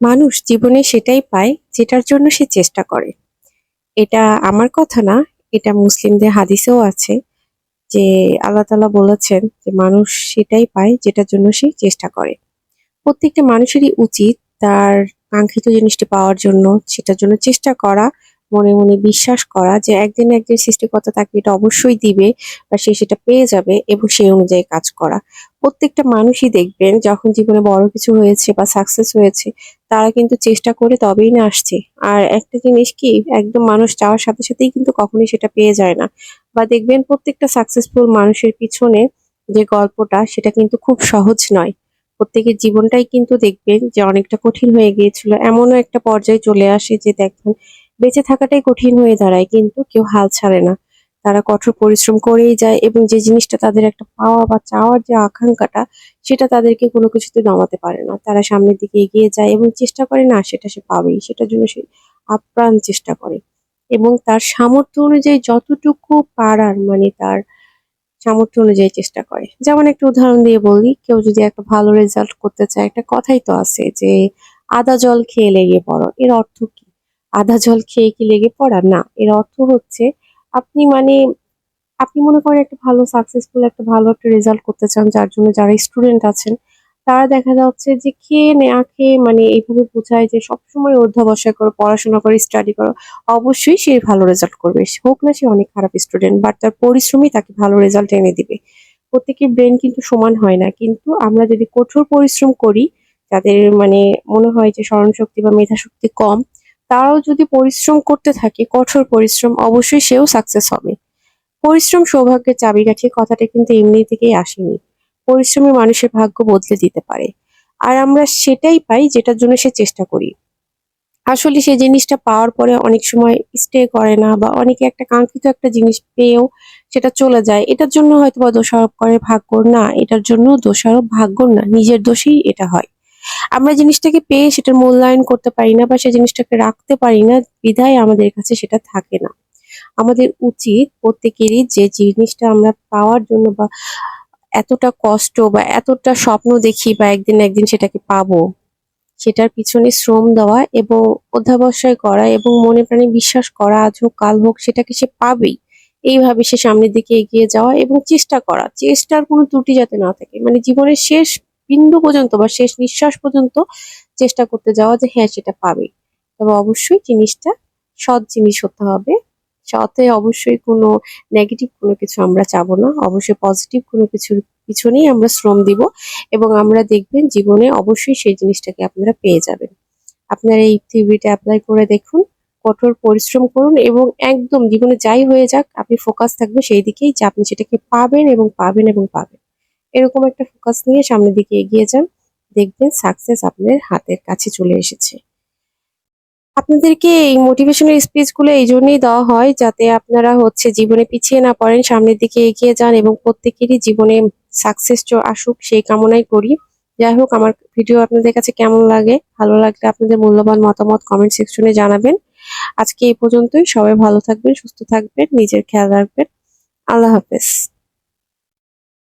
মানুষ জীবনে সেটাই পায় যেটার জন্য সে চেষ্টা করে। এটা আমার কথা না, এটা মুসলিমদের হাদিসেও আছে যে আল্লাহ তালা বলেছেন যে মানুষ সেটাই পায় যেটার জন্য সে চেষ্টা করে। প্রত্যেকটা মানুষেরই উচিত তার কাঙ্ক্ষিত জিনিসটি পাওয়ার জন্য, সেটার জন্য চেষ্টা করা মনে মনে বিশ্বাস করা যে একদিন একদিন সৃষ্টিকর্তা তাকে এটা অবশ্যই দিবে বা সে সেটা পেয়ে যাবে এবং সেই অনুযায়ী কাজ করা। প্রত্যেকটা মানুষই দেখবেন যখন জীবনে বড় কিছু হয়েছে বা সাকসেস হয়েছে, তারা কিন্তু চেষ্টা করে তবেই না আসছে। আর একটা জিনিস কি, একদম মানুষ চাওয়ার সাথে সাথেই কিন্তু কখনোই সেটা পেয়ে যায় না। বা দেখবেন প্রত্যেকটা সাকসেসফুল মানুষের পিছনে যে গল্পটা, সেটা কিন্তু খুব সহজ নয়। প্রত্যেকের জীবনটাই কিন্তু দেখবেন যে অনেকটা কঠিন হয়ে গিয়েছিল। এমনও একটা পর্যায়ে চলে আসে যে দেখবেন বেঁচে থাকাটাই কঠিন হয়ে দাঁড়ায়, কিন্তু কেউ হাল ছাড়ে না। তারা কঠোর পরিশ্রম করেই যায় এবং যে জিনিসটা তাদের একটা পাওয়া বা চাওয়ার যে আকাঙ্ক্ষাটা, সেটা তাদেরকে কোনো কিছুতে দমাতে পারে না। তারা সামনের দিকে এগিয়ে যায় এবং চেষ্টা করে, না, সেটা সে পাবেই। সেটার জন্য সে আপ্রাণ চেষ্টা করে। এবং তার সামর্থ্য অনুযায়ী যতটুকু পারার মানে তার সামর্থ্য অনুযায়ী চেষ্টা করে। যেমন একটা উদাহরণ দিয়ে বলি, কেউ যদি একটা ভালো রেজাল্ট করতে চায়, একটা কথাই তো আছে যে, আদা জল খেয়ে লেগে পড়ো। এর অর্থ কি? আদা জল খেয়ে কি লেগে পড়া না, এর অর্থ হচ্ছে আপনি মানে আপনি মনে করেন একটা ভালো সাকসেসফুল একটা ভালো একটা রেজাল্ট করতে চান, যার জন্য যারা স্টুডেন্ট আছেন, তারা দেখা যাচ্ছে যে খেয়ে নেয়া খেয়ে মানে এইভাবে বোঝায় যে সবসময় অধ্যাবসায় করো, পড়াশোনা করে স্টাডি করো, অবশ্যই সে ভালো রেজাল্ট করবে। হোক না সে অনেক খারাপ স্টুডেন্ট বাট তার পরিশ্রমই তাকে ভালো রেজাল্ট এনে দিবে। প্রত্যেকের ব্রেন কিন্তু সমান হয় না, কিন্তু আমরা যদি কঠোর পরিশ্রম করি, যাদের মানে মনে হয় যে স্মরণশক্তি বা মেধাশক্তি কম তারাও যদি পরিশ্রম করতে থাকে, কঠোর পরিশ্রম, অবশ্যই সেও সাকসেস হবে। পরিশ্রম সৌভাগ্যের চাবি চাবিকাঠি, কথাটা কিন্তু এমনি থেকেই আসেনি। পরিশ্রমী মানুষের ভাগ্য বদলে দিতে পারে। আর আমরা সেটাই পাই যেটার জন্য সে চেষ্টা করি। আসলে সে জিনিসটা পাওয়ার পরে অনেক সময় স্টে করে না বা অনেকে একটা কাঙ্ক্ষিত একটা জিনিস পেয়েও সেটা চলে যায়। এটার জন্য হয়তো বা দোষারোপ করে ভাগ্যর না, এটার জন্য দোষারোপ ভাগ্যর না, নিজের দোষেই এটা হয়। আমরা জিনিসটাকে পেয়ে সেটার মূল্যায়ন করতে পারি না বা সেই জিনিসটাকে রাখতে পারি না, বিধায় আমাদের কাছে সেটা থাকে না। আমাদের উচিত প্রত্যেকেরই যে জিনিসটা আমরা পাওয়ার জন্য বা এতটা কষ্ট বা এতটা স্বপ্ন দেখি বা একদিন একদিন সেটাকে পাবো, সেটার পিছনে শ্রম দেওয়া এবং অধ্যাবসায় করা এবং মনে প্রাণে বিশ্বাস করা আজ হোক, কাল হোক, সেটাকে সে পাবেই। এইভাবে সে সামনের দিকে এগিয়ে যাওয়া এবং চেষ্টা করা। চেষ্টার কোনো ত্রুটি যাতে না থাকে। মানে জীবনের শেষ বিন্দু পর্যন্ত বা শেষ নিঃশ্বাস পর্যন্ত চেষ্টা করতে যাওয়া যে হ্যাঁ সেটা পাবে। তবে অবশ্যই জিনিসটা সৎ জিনিস হতে হবে। সতে অবশ্যই কোনো নেগেটিভ কোনো কিছু আমরা চাবো না। অবশ্যই পজিটিভ কোনো কিছুর পিছনেই আমরা শ্রম দিব এবং আমরা দেখবেন জীবনে অবশ্যই সেই জিনিসটাকে আপনারা পেয়ে যাবেন। আপনারা এই থিওরিটা অ্যাপ্লাই করে দেখুন, কঠোর পরিশ্রম করুন এবং একদম জীবনে যাই হয়ে যাক, আপনি ফোকাস থাকবে সেই দিকেই যে আপনি সেটাকে পাবেন এবং পাবেন এবং পাবেন। এরকম একটা ফোকাস নিয়ে সামনের দিকে এগিয়ে যান। দেখবেন সাকসেস আপনার হাতের কাছে চলে এসেছে। আপনাদেরকে এই মোটিভেশনাল স্পিচগুলো এই জন্যই দেওয়া হয় যাতে আপনারা হচ্ছে জীবনে পিছিয়ে না পড়েন, সামনের দিকে এগিয়ে যান এবং প্রত্যেকেরই জীবনে সাকসেস আসুক, সেই কামনাই করি। যাই হোক, আমার ভিডিও আপনাদের কাছে কেমন লাগে, ভালো লাগলে আপনাদের মূল্যবান মতামত কমেন্ট সেকশনে জানাবেন। আজকে এই পর্যন্তই। সবাই ভালো থাকবেন, সুস্থ থাকবেন, নিজের খেয়াল রাখবেন। আল্লাহ হাফেজ।